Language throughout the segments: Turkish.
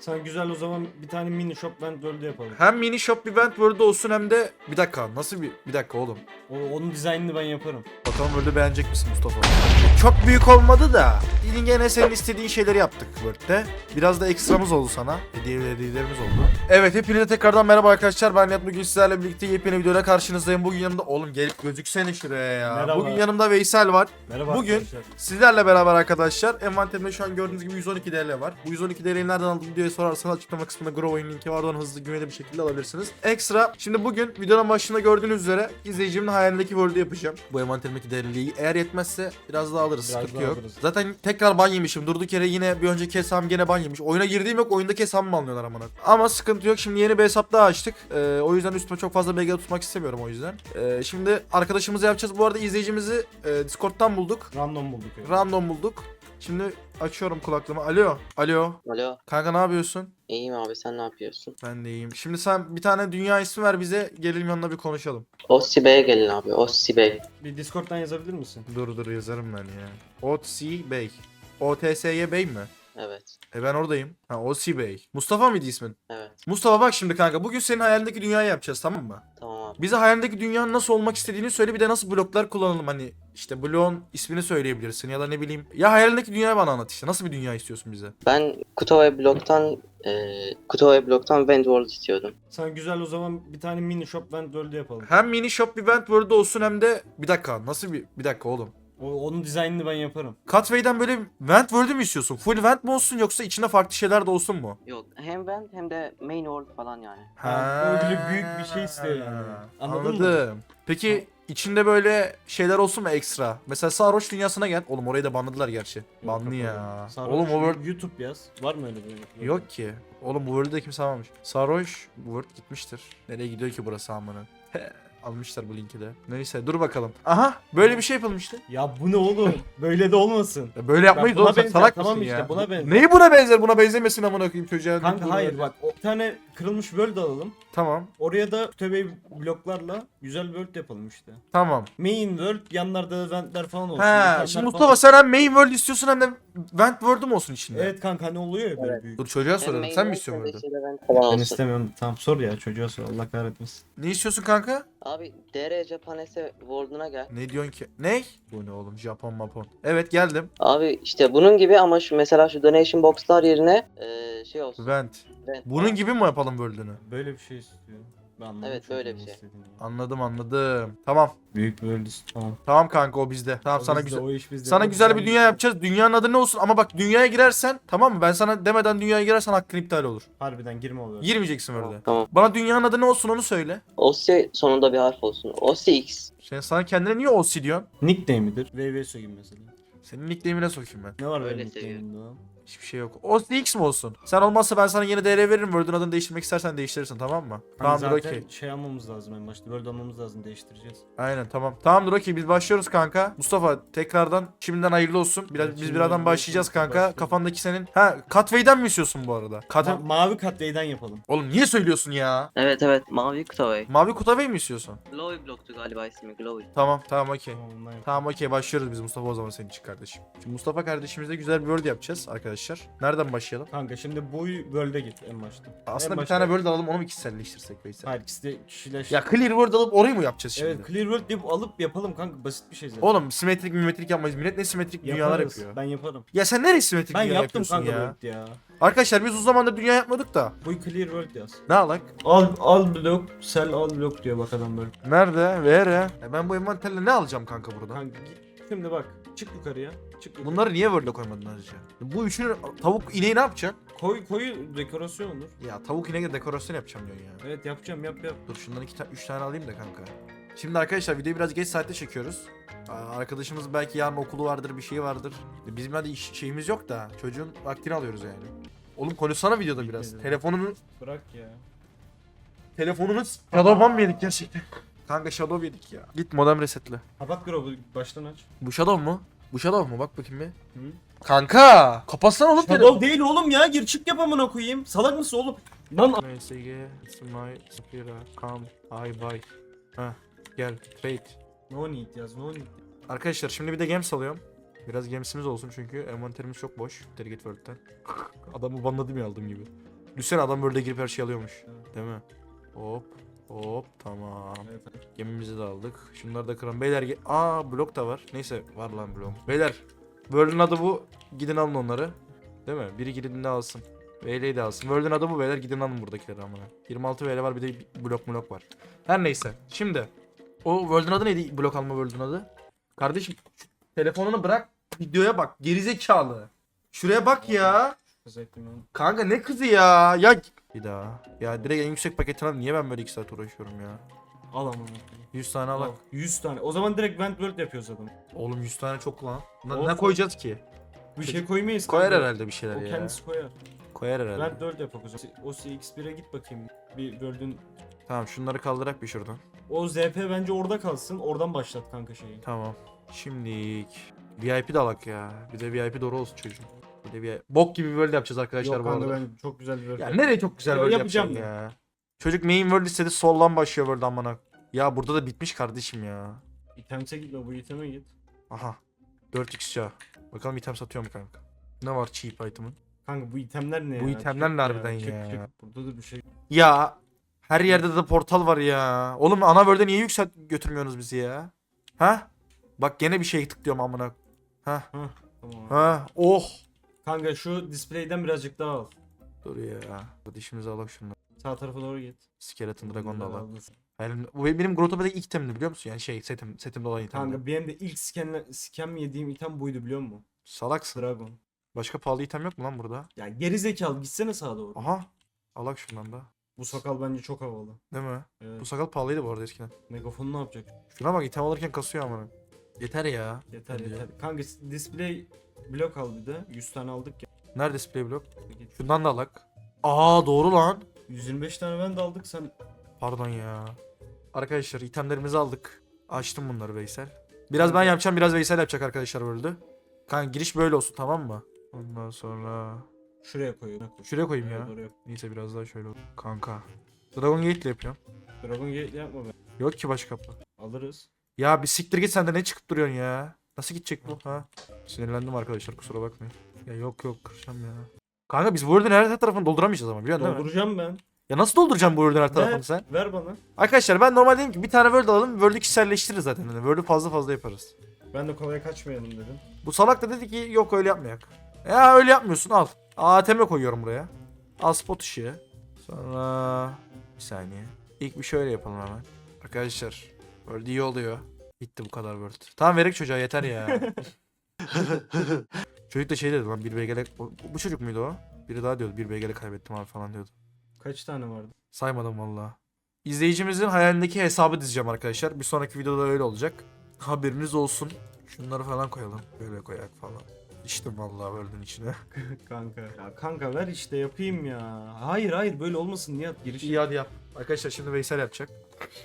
Sen güzel o zaman bir tane mini shop vent world yapalım. Hem mini shop event world olsun hem de bir dakika nasıl bir bir dakika oğlum. O, onun dizaynını ben yaparım. Bakalım World'ü beğenecek misin Mustafa? Çok büyük olmadı da yine senin istediğin şeyleri yaptık World'de. Biraz da ekstramız oldu sana. Hediyelerimiz oldu. Evet hepinize tekrardan merhaba arkadaşlar. Ben Nihat bugün sizlerle birlikte yepyeni videoyla karşınızdayım. Bugün yanımda oğlum gelip gözüksene şuraya ya. Merhaba. Bugün yanımda Veysel var. Merhaba Bugün- arkadaşlar. Sizlerle beraber arkadaşlar envanterimde şu an gördüğünüz gibi 112 DL var. Bu 112 DL'yi nereden aldım diye sorarsanız açıklama kısmında Growing linki var. Oradan hızlı güvenilir bir şekilde alabilirsiniz. Ekstra şimdi bugün videonun başında gördüğünüz üzere izleyicimin hayalindeki world'ü yapacağım. Bu envanterimdeki DL'yi eğer yetmezse biraz daha alırız. Biraz sıkıntı daha yok. alırız. Zaten tekrar ban yemişim. Durduk yere yine bir önceki hesabım gene ban yemiş. Oyuna girdiğim yok. Oyundaki hesabımı alıyorlar amına. Ama sıkıntı yok. Şimdi yeni bir hesap daha açtık. Ee, o yüzden üstüme çok fazla belge tutmak istemiyorum o yüzden. Ee, şimdi arkadaşımızı yapacağız. Bu arada izleyicimizi e, Discord'dan bulduk. Random bulduk ya. Random bulduk. Şimdi açıyorum kulaklığımı. Alo. Alo. Alo, Kanka ne yapıyorsun? iyiyim abi sen ne yapıyorsun? Ben de iyiyim. Şimdi sen bir tane dünya ismi ver bize. Gelelim yanına bir konuşalım. Ossi Bey'e gelin abi, Ossi Bey. Bir Discord'dan yazabilir misin? Dur dur yazarım ben ya. OTC Bey. OTSY Bey mi? Evet, E ben oradayım. Ha OC Bey. Mustafa mıydı ismin? evet. Mustafa bak şimdi kanka. Bugün senin hayalindeki dünyayı yapacağız tamam mı? Tamam abi. Bize hayalindeki dünyanın nasıl olmak istediğini söyle bir de nasıl bloklar kullanalım hani işte bloğun ismini söyleyebilirsin ya da ne bileyim. Ya hayalindeki dünyayı bana anlat işte. Nasıl bir dünya istiyorsun bize? Ben Kutovay Blok'tan, e, Kutovay Blok'tan Vendworld istiyordum. Sen güzel o zaman bir tane mini shop vent world yapalım. Hem mini shop event world olsun hem de bir dakika nasıl bir bir dakika oğlum. O, onun dizaynını ben yaparım. Cutway'den böyle vent world'ü mü istiyorsun? Full vent mi olsun yoksa içinde farklı şeyler de olsun mu? Yok, hem Vent hem de Main World falan yani. Ha, öyle büyük bir şey istiyor yani. Anladın mı? Anladım. Peki içinde böyle şeyler olsun mu ekstra? Mesela Sarhoş dünyasına gel. Oğlum orayı da banladılar gerçi. Banlı Yok, ya. Oğlum o world YouTube yaz. Var mı öyle bir? yok ki. Oğlum bu world'ü de kimse almamış. Sarhoş bu world gitmiştir. Nereye gidiyor ki burası amına? Almışlar bu linki de. Neyse dur bakalım. Aha böyle bir şey yapalım işte. Ya bu ne oğlum? Böyle de olmasın. Ya böyle yapmayız oğlum sen benzer, salak tamam mısın işte, ya? buna benzer. Neyi buna benzer? Buna benzemesin amına koyayım çocuğa. Kanka hayır bak o bir tane kırılmış world alalım. Tamam. Oraya da töbe bloklarla güzel world yapalım işte. Tamam. Main world yanlarda eventler falan olsun. He, mekanlar şimdi falan Mustafa sen hem main world istiyorsun hem de vent world'ü mü olsun içinde? Evet kanka ne oluyor ya böyle büyük. Dur çocuğa. Main Sen mi istiyorsun falan Ben istemiyorum. Tamam sor ya çocuğa sor Allah kahretmesin. Ne istiyorsun kanka? Abi, DR Japanese World'una gel. Ne diyorsun ki? Ne? Bu ne oğlum? Japon mapon. Evet geldim. Abi işte bunun gibi ama şu mesela şu donation box'lar yerine e, şey olsun. Vent. Bunun gibi mi yapalım world'ünü? Böyle bir şey istiyor. Ben anladım Evet, böyle bir şey. istediğini. Anladım anladım. Tamam. Büyük world istiyor. Tamam. Tamam kanka o bizde. Tamam O sana bizde, güzel. o iş bizde. Sana O güzel bir dünya yapacağız. Dünyanın adı ne olsun? Ama bak dünyaya girersen tamam mı? Ben sana demeden dünyaya girersen hakkın iptal olur. Harbiden girme oluyor. Girmeyeceksin orada. Tamam. Bana dünyanın adı ne olsun onu söyle. Ossi sonunda bir harf olsun. Ossi X. Sen sana kendine niye OC diyorsun? Nickname'idir. VVSO gibi mesela. Senin nickname'ine sokayım ben. Ne var Öyle benim seviyorum. nickname'imde lan? Hiçbir şey yok. OC X mi olsun? Sen olmazsa ben sana yeni DR veririm. World'ün adını değiştirmek istersen değiştirirsin tamam mı? Hani Tamamdır zaten okey. şey almamız lazım en başta. World almamız lazım değiştireceğiz. Aynen tamam. Tamamdır okey biz başlıyoruz kanka. Mustafa tekrardan şimdiden hayırlı olsun. Biraz, Evet, biz şimdiden birazdan hayırlı başlayacağız olsun. kanka. Başlayalım. Kafandaki senin. Ha Cutway'den mi istiyorsun bu arada? Cut... Ma- mavi katleyden yapalım. Oğlum niye söylüyorsun ya? Evet evet mavi Kutovay. Mavi Kutaway mi istiyorsun? Glowy Block'tu galiba ismi Glowy. Tamam tamam okey. Tamam, yapalım. Tamam okey başlıyoruz biz Mustafa o zaman senin için kardeşim. Şimdi Mustafa kardeşimizle güzel bir word yapacağız arkadaşlar. Nereden başlayalım? Kanka şimdi bu world'e git en başta. Aslında En bir başta- tane word alalım onu mu kişiselleştirsek Veysel? Hayır ikisi de kişileş. Ya clear word alıp orayı mı yapacağız şimdi? Evet clear world deyip alıp yapalım kanka basit bir şey zaten. Oğlum simetrik mimetrik yapmayız. Millet ne simetrik dünyalar Yaparız. yapıyor. Ben yaparım. Ya sen nereye simetrik Ben dünya yaptım yapıyorsun kanka ya? world ya. Arkadaşlar biz uzun zamandır dünya yapmadık da. Bu clear world yaz. Ne alak? Al al blok, sell al blok diyor bak adam böyle. Nerede? Vere. E ben bu envanterle ne alacağım kanka burada? Kanka git. Şimdi bak çık yukarıya. Çık yukarı. Bunları niye word'le koymadın ayrıca? Bu üçünü tavuk ineği ne yapacak? koy koyu dekorasyon olur. Ya tavuk ineğe dekorasyon yapacağım diyorsun ya. Evet yapacağım yap yap. Dur şundan iki üç tane alayım da kanka. Şimdi arkadaşlar videoyu biraz geç saatte çekiyoruz. Arkadaşımız belki yarın okulu vardır bir şey vardır. Bizim hadi iş, şeyimiz yok da çocuğun vaktini alıyoruz yani. Oğlum konuşsana videoda biraz. Telefonunu Bırak ya. telefonunu Shadowban mı yedik gerçekten? Kanka Shadow yedik ya. Git modem resetle. Kapat Grove'u baştan aç. Bu Shadow mu? Bu Shadow mu? Bak bakayım bir. Hı? Kanka! Kapatsana oğlum telefonu. Shadow değil oğlum ya gir çık yap amına koyayım. Salak mısın oğlum? Lan MSG, my Sapira, come, I buy. Heh, gel, trade. no need yaz no need. Arkadaşlar şimdi bir de games alıyorum. Biraz gemisimiz olsun çünkü envanterimiz çok boş. Delegate World'den. Adamı banladım ya aldığım gibi. Düşünsene adam böyle girip her şeyi alıyormuş. Değil mi? Hop. Hop tamam. Evet. Gemimizi de aldık. Şunları da kıralım. Beyler Aa blok da var. Neyse var lan blok. Beyler. World'ün adı bu. Gidin alın onları. Değil mi? Biri gidin de alsın. VL'yi de alsın. World'ün adı bu beyler. Gidin alın buradakileri amına. 26 VL var bir de blok blok var. Her neyse. Şimdi. O World'ün adı neydi? Blok alma World'ün adı. Kardeşim telefonunu bırak. Videoya bak. Gerizekalı. Şuraya bak ya. Özellikle ben- Kanka ne kızı ya? Ya bir daha. Ya direkt en yüksek paketini al. Niye ben böyle 2 saat uğraşıyorum ya? Al ama. 100 tane al. Al. 100 tane. O zaman direkt Vent World yapıyoruz adam. Oğlum 100 tane çok lan. Ne, ne koyacağız ki? Bir şey koymayız. Koyar kanka. herhalde bir şeyler O ya. kendisi koyar. Koyar herhalde. Vent World yapak o zaman. O CX1'e git bakayım. Bir World'ün Tamam şunları kaldırak bir şuradan. o ZP bence orada kalsın. Oradan başlat kanka şeyi. Tamam. Şimdilik VIP de alak ya. Bir de VIP doğru olsun çocuğum. Bir de VIP. Bok gibi bir world yapacağız arkadaşlar Yok bu kanka arada. ben çok güzel bir World Ya nereye çok güzel Ya world yapacağım yapacaksın ya. Çocuk main world istedi soldan başlıyor world amına. Ya burada da bitmiş kardeşim ya. İtemse gitme bu iteme git. Aha. 4x ya. Bakalım item satıyor mu kanka? Ne var cheap item'ın? Kanka bu itemler ne Bu ya? itemler ne harbiden ya? çık. Burada da bir şey. Ya her yerde de portal var ya. Oğlum ana world'e niye yükselt götürmüyorsunuz bizi ya? Ha? Bak gene bir şey tıklıyorum amına. Ha? Tamam. Ha? Oh. Kanka şu display'den birazcık daha al. Dur ya. Dişimizi alak şunu. Sağ tarafa doğru git. Skeleton Dragon da alak. Yani bu benim Grotopa'daki ilk itemdi biliyor musun? Yani şey setim, setimde olan itemdi. Kanka benim de ilk scan, scam yediğim item buydu biliyor musun? Salaksın. Dragon. Başka pahalı item yok mu lan burada? Ya geri zekalı gitsene sağa doğru. Aha. Alak şundan da. Bu sakal bence çok havalı. Değil mi? Evet. Bu sakal pahalıydı bu arada eskiden. Megafon ne yapacak? Şuna bak item alırken kasıyor amına. Yeter ya. Yeter Bence. yeter. Kanka display blok al bir de. 100 tane aldık ya. Nerede display block? Şundan da alak. Aa doğru lan. 125 tane ben de aldık sen. Pardon ya. Arkadaşlar itemlerimizi aldık. Açtım bunları Veysel. Biraz ben yapacağım biraz Veysel yapacak arkadaşlar böyle. Kanka giriş böyle olsun tamam mı? Ondan sonra... Şuraya koyuyor. Şuraya koyayım Evet, ya. oraya. Neyse biraz daha şöyle olsun. Kanka. Dragon Gate ile yapıyorum. Dragon Gate yapma be. Yok ki başka kapı. Alırız. Ya bir siktir git sen de ne çıkıp duruyorsun ya? Nasıl gidecek bu ha? Sinirlendim arkadaşlar kusura bakmayın. Ya yok yok kıracağım ya. Kanka biz bu world'ün her tarafını dolduramayacağız ama biliyorsun değil mi? Dolduracağım ben. Ya nasıl dolduracağım bu world'ün her tarafını Ver, sen? ver bana. Arkadaşlar ben normal dedim ki bir tane world alalım world'ü kişiselleştiririz zaten. Yani world'ü fazla fazla yaparız. Ben de kolay kaçmayalım dedim. Bu salak da dedi ki yok öyle yapmayak. Ya öyle yapmıyorsun al. ATM koyuyorum buraya. Al spot ışığı. Sonra bir saniye. İlk bir şöyle yapalım hemen. Arkadaşlar World iyi oluyor. Bitti bu kadar World. Tamam verek çocuğa yeter ya. Çocuk da şey dedi lan bir BG'le bu, bu çocuk muydu o? Biri daha diyordu bir BG'le kaybettim abi falan diyordu. Kaç tane vardı? Saymadım valla. İzleyicimizin hayalindeki hesabı dizeceğim arkadaşlar. Bir sonraki videoda öyle olacak. Haberiniz olsun. Şunları falan koyalım. Böyle koyak falan. İçtim vallahi World'ün içine. kanka. Ya kanka ver işte yapayım ya. Hayır hayır böyle olmasın Nihat giriş. İyi hadi yap. Arkadaşlar şimdi Veysel yapacak.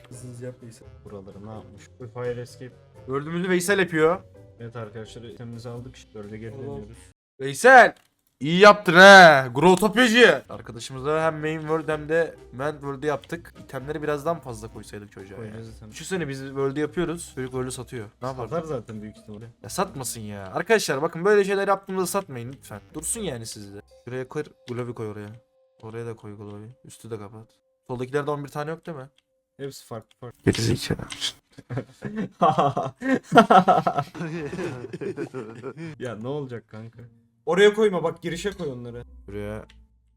Hızlı yap Veysel. Buraları ne yapmış? Bu Fire Escape. World'ümüzü Veysel yapıyor. Evet arkadaşlar itemimizi aldık. Şimdi Böyle geri Tamam. dönüyoruz. Veysel! İyi yaptın he. Grotopyacı. Arkadaşımızla hem main world hem de man world'ü yaptık. İtemleri birazdan fazla koysaydık çocuğa ya. Koyacağız item. Düşünsene biz world'ü yapıyoruz. Çocuk world'ü satıyor. Ne yapar? Satar zaten büyük ihtimalle. Ya satmasın ya. Arkadaşlar bakın böyle şeyler yaptığımızda satmayın lütfen. Dursun yani sizde. Şuraya koy. Glovi koy oraya. Oraya da koy Glovi. Üstü de kapat. Soldakilerde 11 tane yok değil mi? Hepsi farklı farklı. Gerizekalı. ya ne olacak kanka? Oraya koyma bak girişe koy onları. Buraya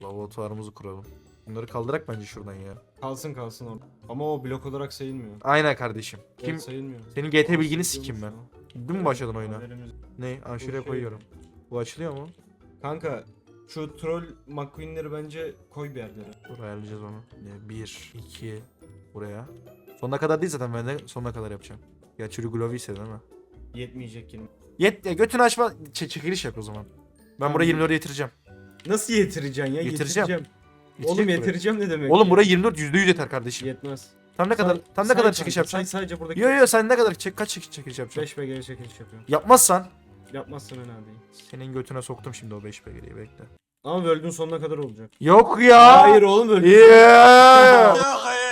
laboratuvarımızı kuralım. Bunları kaldırak bence şuradan ya. Kalsın kalsın orada. Ama o blok olarak sayılmıyor. Aynen kardeşim. Evet, Kim? sayılmıyor. Senin GT bilgini sikeyim ben. Dün mü başladın oyuna? Haberimiz- Ne? Aa şuraya şey- koyuyorum. Bu açılıyor mu? Kanka şu troll McQueen'leri bence koy bir yerlere. Dur ayarlayacağız onu. 1, 2, buraya. Sonuna kadar değil zaten ben de sonuna kadar yapacağım. Ya çürü Glovi ise değil mi? Yetmeyecek yine. Yet ya götünü açma ç- çekiliş yap o zaman. Ben Tamam. buraya 24 getireceğim. Nasıl yetireceksin ya? Getireceğim. Oğlum buraya. yetireceğim ne demek? Oğlum buraya 24 %100 yeter kardeşim. yetmez. Tam ne kadar tam ne kadar say yapacaksın? sadece buradaki Yo yo sen ne kadar çek kaç çekiş çekiş yapacaksın? 5 BG çekiliş yapıyorum. Yapmazsan Yapmazsan önemli değil. senin götüne soktum şimdi o 5 BG'yi bekle. Ama World'ün sonuna kadar olacak. Yok ya. Hayır oğlum World'ün Yeah.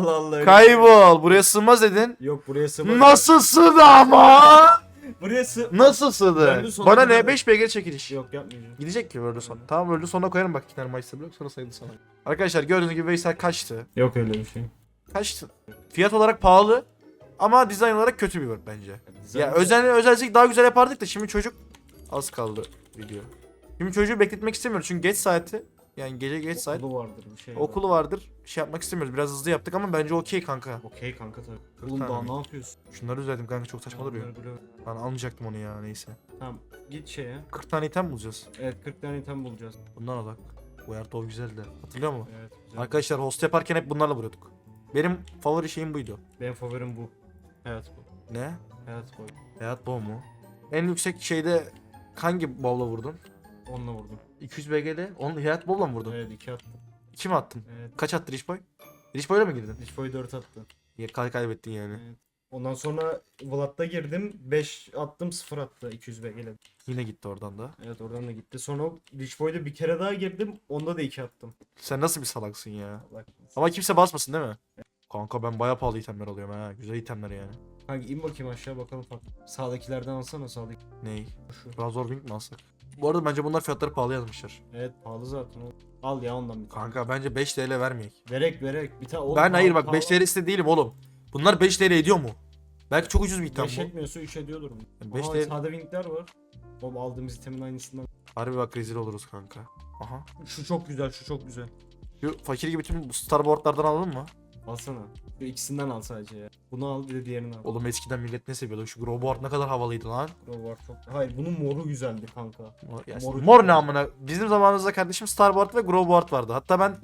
Allah Allah. öyle- Kaybol. Buraya sığmaz dedin. Yok buraya sığmaz. Nasıl sığdı ama? Buraya sı... Nasıl sığdı? Öldü sonra Bana ne? kadar- 5 BG çekiliş. Yok yapmayacağım. Gidecek ki öldü son. Tamam öldü sonuna koyarım bak iki tane Meister blok sonra sayıldı sana. Arkadaşlar gördüğünüz gibi Veysel kaçtı. Yok öyle bir şey. Kaçtı. Fiyat olarak pahalı ama dizayn olarak kötü bir work bence. Ya özel özelsek daha güzel yapardık da şimdi çocuk az kaldı video. Şimdi çocuğu bekletmek istemiyoruz çünkü geç saati. Yani gece geç saat. Okulu vardır bir şey. Okulu vardır. Şey yapmak istemiyoruz. Biraz hızlı yaptık ama bence okey kanka. Okey kanka tabii. Oğlum daha ne yapıyorsun? Şunları düzelttim kanka çok saçma duruyor. Ben almayacaktım onu ya neyse. Tamam git şeye. 40 tane item bulacağız. Evet 40 tane item bulacağız. Bundan alak. Bu Ertuğrul güzeldi. Hatırlıyor musun? Evet güzel. Arkadaşlar host yaparken hep bunlarla vuruyorduk. Benim favori şeyim buydu. Benim favorim bu. Evet bu. Ne? Evet bu. Hayat bol mu? En yüksek şeyde hangi bowl'la vurdun? Onunla vurdum. 200 BG'de. Onu hayat bowl'la mı vurdun? Evet 2 attı. 2 mi attın? Evet. Kaç attı Rich Boy? Rich Boy'la mı girdin? Rich Boy 4 attı. Ya kay kaybettin yani. Evet. Ondan sonra Vlad'da girdim. 5 attım 0 attı. 200 BG'le. Yine gitti oradan da. Evet oradan da gitti. Sonra Rich Boy'da bir kere daha girdim. Onda da 2 attım. Sen nasıl bir salaksın ya? Allah Ama kimse basmasın değil mi? Kanka ben bayağı pahalı itemler alıyorum ha. Güzel itemler yani. Kanka in bakayım aşağı bakalım. Sağdakilerden alsana sağdaki. Ney? Şu. Razor Wing mi alsak? Bu arada bence bunlar fiyatları pahalı yazmışlar. Evet pahalı zaten. Al ya ondan bir tane. Kanka bence 5 TL vermeyek. Verek verek. Bir tane oğlum, Ben hayır bak 5 TL iste değilim oğlum. Bunlar 5 TL ediyor mu? Belki çok ucuz bir item 5 bu. etmiyorsa 3 ediyordur. Yani beş Aha değil. sade winkler var. Oğlum aldığımız itemin aynısından. Harbi bak rezil oluruz kanka. Aha. Şu çok güzel şu çok güzel. Şu fakir gibi tüm starboardlardan alalım mı? Alsana. Şu ikisinden al sadece ya. Bunu al bir de diğerini al. Oğlum eskiden millet ne seviyordu? Şu Growboard ne kadar havalıydı lan. Var çok. Hayır bunun moru güzeldi kanka. Mor, Mor- ne amına? Bizim zamanımızda kardeşim Starboard ve Growboard vardı. Hatta ben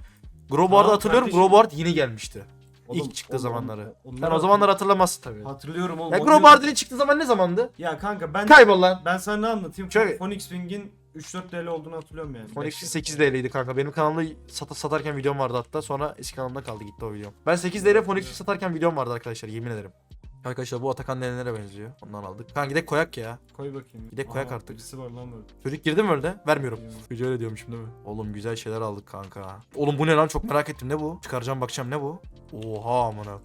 Tamam hatırlıyorum. kardeşim. Growboard yeni gelmişti. Oğlum, İlk çıktığı oğlum, zamanları. onları Sen o zamanlar hatırlamazsın tabii. Hatırlıyorum oğlum. Ya onu ilk çıktığı zaman ne zamandı? Ya kanka ben Kaybol lan. ben sana ne anlatayım? Şöyle- Phoenix Wing'in 3-4 TL olduğunu hatırlıyorum yani. Phonics Beş- 8 TL'ydi kanka. Benim kanalımda sat satarken videom vardı hatta. Sonra eski kanalımda kaldı gitti o videom. Ben 8 TL Phonics'i satarken videom vardı arkadaşlar yemin ederim. Arkadaşlar bu Atakan nenelere benziyor. Ondan aldık. Kanka gidek koyak ya. Koy bakayım. De koyak Aha, artık. Birisi var lan böyle. Çocuk girdi mi öyle? Vermiyorum. Çocuğa öyle diyormuşum değil mi? Oğlum güzel şeyler aldık kanka. Oğlum bu ne lan çok merak ettim ne bu? Çıkaracağım bakacağım ne bu? Oha amına.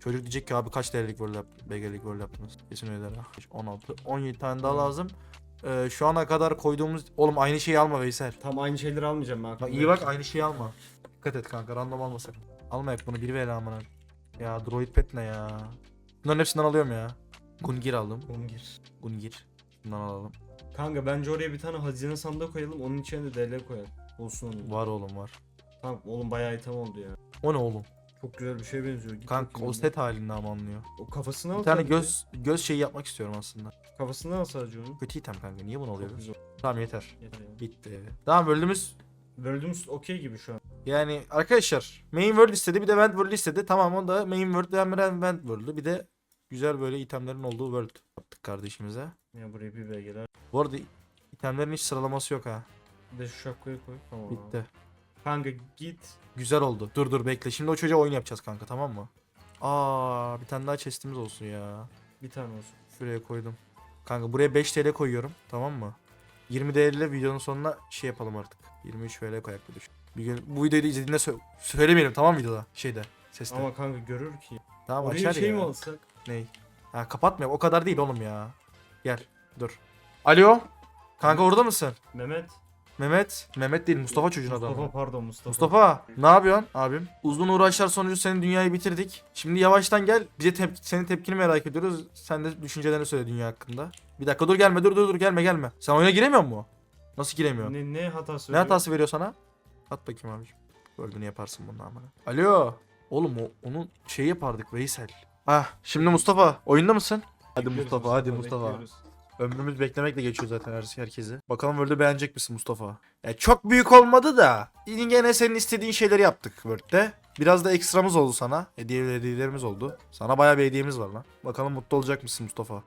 Çocuk diyecek ki abi kaç TL'lik böyle yap BG'lik böyle yaptınız? Kesin öder ha. 16, 17 tane daha lazım. Ee, şu ana kadar koyduğumuz... Oğlum aynı şeyi alma Veysel. Tam aynı şeyleri almayacağım ben. Bak iyi bak aynı şeyi alma. Dikkat et kanka random alma sakın. Alma yak bunu biri ver amına. Ya droid pet ne ya? Bunların hepsinden alıyorum ya. Gungir aldım. Oğlum gir. Gungir. Bundan alalım. Kanka bence oraya bir tane hazine sandığı koyalım. Onun içine de DL koyalım. Olsun onun. Var oğlum var. Tamam oğlum bayağı item oldu ya. O ne oğlum? Çok güzel bir şey benziyor. Git Kanka bakayım o set halinde ama anlıyor. O kafasını al. Bir tane sadece. göz göz şeyi yapmak istiyorum aslında. Kafasını al sadece onun. Kötü item kanka. Niye bunu Çok alıyoruz? güzel. Tamam yeter. Yeter ya. Bitti. Tamam bölümümüz World'ümüz okey gibi şu an. yani arkadaşlar main world istedi bir de event world istedi. Tamam o da main world de event world'u bir de güzel böyle itemlerin olduğu world yaptık kardeşimize. Ya buraya bir belgeler. Bu arada itemlerin hiç sıralaması yok ha. Bir de şu şapkayı koy. Tamam. Bitti. Kanka git. Güzel oldu. Dur dur bekle. Şimdi o çocuğa oyun yapacağız kanka tamam mı? Aa bir tane daha chest'imiz olsun ya. Bir tane olsun. Şuraya koydum. Kanka buraya 5 TL koyuyorum. Tamam mı? 20 TL ile videonun sonuna şey yapalım artık. 23 TL koyak bir düşün. Bir gün bu videoyu da izlediğinde sö- söylemeyelim tamam mı videoda? Şeyde. Seste. Ama kanka görür ki. tamam Oraya açar şey ya. mi alsak? Ney? Ha kapatmayalım. O kadar değil oğlum ya. Gel. Dur. Alo. Kanka orada mısın? Mehmet. Mehmet. Mehmet değil Mustafa çocuğun Mustafa adamı. pardon Mustafa. Mustafa ne yapıyorsun abim? Uzun uğraşlar sonucu senin dünyayı bitirdik. Şimdi yavaştan gel. Bize tep senin tepkini merak ediyoruz. Sen de düşüncelerini söyle dünya hakkında. Bir dakika dur gelme dur dur dur gelme gelme. Sen oyuna giremiyor mu? Nasıl giremiyor? Ne, Ne, hatası? ne hatası veriyor sana? At bakayım abiciğim. Gördüğünü yaparsın bundan amına. Alo. Oğlum o onun şey yapardık Veysel. Ah şimdi Mustafa oyunda mısın? Hadi Mustafa hadi Mustafa. bekliyoruz. Ömrümüz beklemekle geçiyor zaten her herkesi. Bakalım Word'ü beğenecek misin Mustafa? Ya çok büyük olmadı da. Yine senin istediğin şeyleri yaptık Word'de. Biraz da ekstramız oldu sana. Hediye hediyelerimiz oldu. Sana bayağı bir hediyemiz var lan. Bakalım mutlu olacak mısın Mustafa?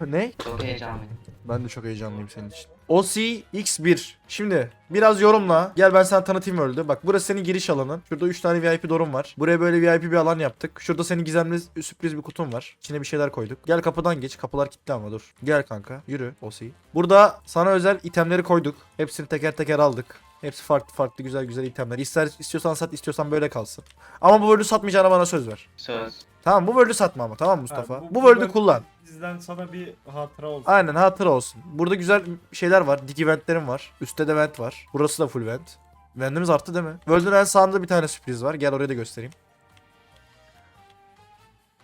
ne? Çok heyecanlıyım. Ben de çok heyecanlıyım senin için. OCX1. Şimdi biraz yorumla. Gel ben sana tanıtayım öldü. Bak burası senin giriş alanın. Şurada 3 tane VIP dorum var. Buraya böyle VIP bir alan yaptık. Şurada senin gizemli sürpriz bir kutun var. İçine bir şeyler koyduk. Gel kapıdan geç. Kapılar kilitli ama dur. Gel kanka. Yürü OC. Burada sana özel itemleri koyduk. Hepsini teker teker aldık. Hepsi farklı farklı güzel güzel itemler. İster istiyorsan sat istiyorsan böyle kalsın. Ama bu world'ü satmayacağına bana söz ver. Söz. Tamam bu world'ü satma ama tamam mı Mustafa? Ha, bu, bu- world'ü world- kullan. Bizden sana bir hatıra olsun. Aynen hatıra olsun. Burada güzel şeyler var. Dik eventlerim var. Üstte de vent var. Burası da full vent. Ventimiz arttı değil mi? World'ün en sağında bir tane sürpriz var. Gel oraya da göstereyim.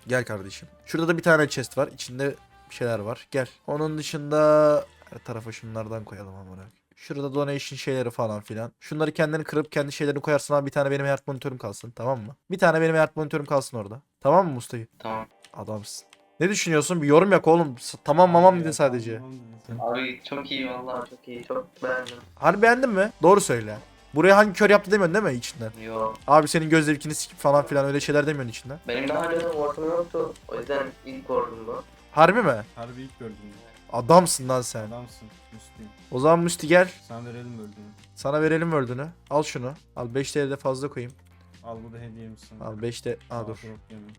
Gel kardeşim. Şurada da bir tane chest var. İçinde bir şeyler var. Gel. Onun dışında her tarafa şunlardan koyalım amına. Şurada donation şeyleri falan filan. Şunları kendini kırıp kendi şeylerini koyarsın ama bir tane benim hayat monitörüm kalsın. Tamam mı? Bir tane benim hayat monitörüm kalsın orada. Tamam mı Mustafa? Tamam. Adamsın. Ne düşünüyorsun? Bir yorum yak oğlum. S- Tamam mamam dedin sadece. Abi çok iyi vallahi çok iyi. Çok beğendim. Harbi beğendin mi? Doğru söyle. Buraya hangi kör yaptı demiyorsun değil mi içinden? Yo. Abi senin göz zevkini sikip falan filan öyle şeyler demiyorsun içinden. Benim daha önce ortam yoktu. O yüzden ilk ordum bu. Harbi mi? Harbi ilk gördüm. Adamsın lan sen. Adamsın. Müslüm. O zaman Musti gel. Sana verelim öldüğünü. Sana verelim öldüğünü. Al şunu. Al 5 TL de fazla koyayım. Al bu da hediyemiz sana. Al 5 de... Aa dur.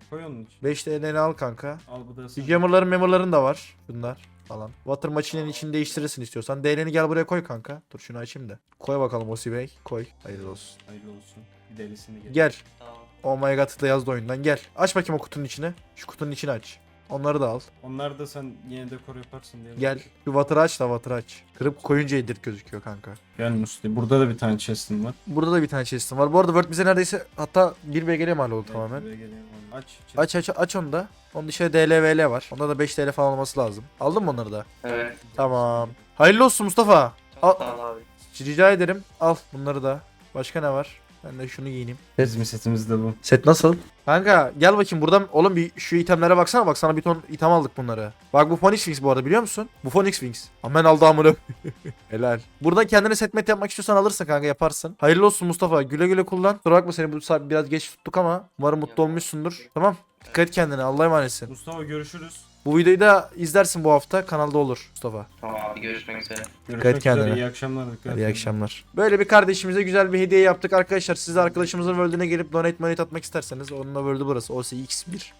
Koy onun için. 5 TL'ni al kanka. Al bu da sana. Gamer'ların memurların da var. Bunlar falan. Water machine'nin içini değiştirirsin istiyorsan. DL'ni gel buraya koy kanka. Dur şunu açayım da. Koy bakalım Osi Bey. Koy. Hayırlı olsun. Hayırlı olsun. Bir delisini gel. Gel. Tamam. Oh my god'ı da yazdı oyundan. Gel. Aç bakayım o kutunun içine. Şu kutunun içini aç. Onları da al. Onlar da sen yine dekor yaparsın diye. Gel. Şu water'ı aç da water'ı aç. Kırıp koyunca edir gözüküyor kanka. Gel Musti. Burada da bir tane chest'im var. Burada da bir tane chest'im var. Bu arada Word bize neredeyse hatta 1 BG'ye mal oldu tamamen. Buraya geleyim. Aç. chest. Aç aç aç onu da. Onun dışında DLVL var. Onda da 5 TL falan olması lazım. Aldın mı onları da? Evet. Tamam. Hayırlı olsun Mustafa. Al. Ol abi. Rica ederim. Al bunları da. Başka ne var? Ben de şunu giyineyim. Ezmi setimiz de bu. Set nasıl? Kanka gel bakayım buradan oğlum bir şu itemlere baksana bak sana bir ton item aldık bunları. Bak bu Phoenix Wings bu arada biliyor musun? Bu Phoenix Wings. Aman aldı amına. Helal. Burada kendine setmet yapmak istiyorsan alırsın kanka yaparsın. Hayırlı olsun Mustafa. Güle güle kullan. Kusura bakma seni bu saat biraz geç tuttuk ama umarım mutlu olmuşsundur. Tamam. Dikkat et kendine. Allah'a emanetsin. Mustafa görüşürüz. Bu videoyu da izlersin bu hafta. Kanalda olur Mustafa. Tamam abi görüşmek üzere. Görüşmek et kendine. İyi akşamlar. Dikkat Hadi iyi akşamlar. Böyle bir kardeşimize güzel bir hediye yaptık arkadaşlar. Siz de arkadaşımızın World'üne gelip donate money atmak isterseniz onunla World'ü burası. OCX1.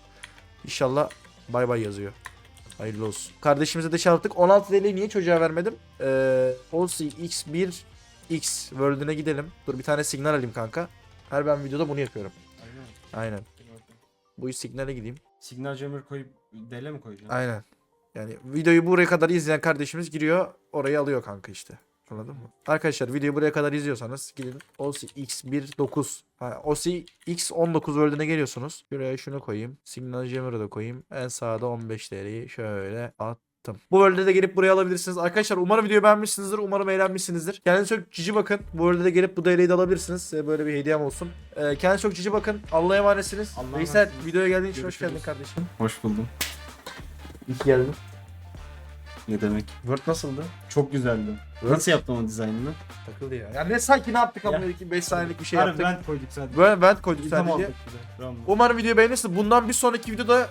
İnşallah bay bay yazıyor. Hayırlı olsun. Kardeşimize de şey yaptık. 16 TL'yi niye çocuğa vermedim? Ee, OCX1 X World'üne gidelim. Dur bir tane signal alayım kanka. Her ben videoda bunu yapıyorum. Aynen. Aynen. Bu signale gideyim. Signal jammer koyup dele mi koyacaksın? Aynen. Yani videoyu buraya kadar izleyen kardeşimiz giriyor orayı alıyor kanka işte. Anladın mı? Arkadaşlar videoyu buraya kadar izliyorsanız gidin OCX19 ha, OCX19 World'üne geliyorsunuz. Şuraya şunu koyayım. Signal Jammer'ı da koyayım. En sağda 15 TL'yi şöyle attım. Bu World'e de gelip buraya alabilirsiniz. Arkadaşlar umarım videoyu beğenmişsinizdir. Umarım eğlenmişsinizdir. Kendinize çok cici bakın. Bu World'e de gelip bu DL'yi de alabilirsiniz. Size böyle bir hediyem olsun. Ee, kendinize çok cici bakın. Allah'a emanetsiniz. Allah'a Veysel videoya geldiğin için hoş geldin kardeşim. Hoş buldum. İyi ki geldin. Ne demek? Word nasıldı? Çok güzeldi. Nasıl yaptın o dizaynını? Takıldı ya. Ya ne sanki ne yaptık ama Ya. 5 saniyelik bir şey Harbi yaptık. vent koyduk sadece. Böyle vent koyduk İlham sadece. aldık. Bravo. Umarım videoyu beğenirsiniz. Bundan bir sonraki videoda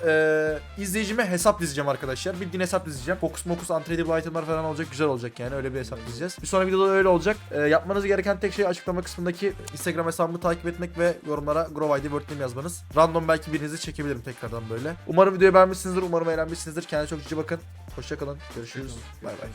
e, izleyicime hesap dizeceğim arkadaşlar. Bildiğin hesap dizeceğim. Focus mokus untradeable itemlar falan olacak. Güzel olacak yani. Öyle bir hesap dizeceğiz. Bir sonraki videoda öyle olacak. E, yapmanız gereken tek şey açıklama kısmındaki Instagram hesabımı takip etmek ve yorumlara Grow ID Name yazmanız. Random belki birinizi çekebilirim tekrardan böyle. Umarım videoyu beğenmişsinizdir. Umarım eğlenmişsinizdir. Kendinize çok ciddi bakın. Hoşçakalın. Görüşürüz. Bay bay.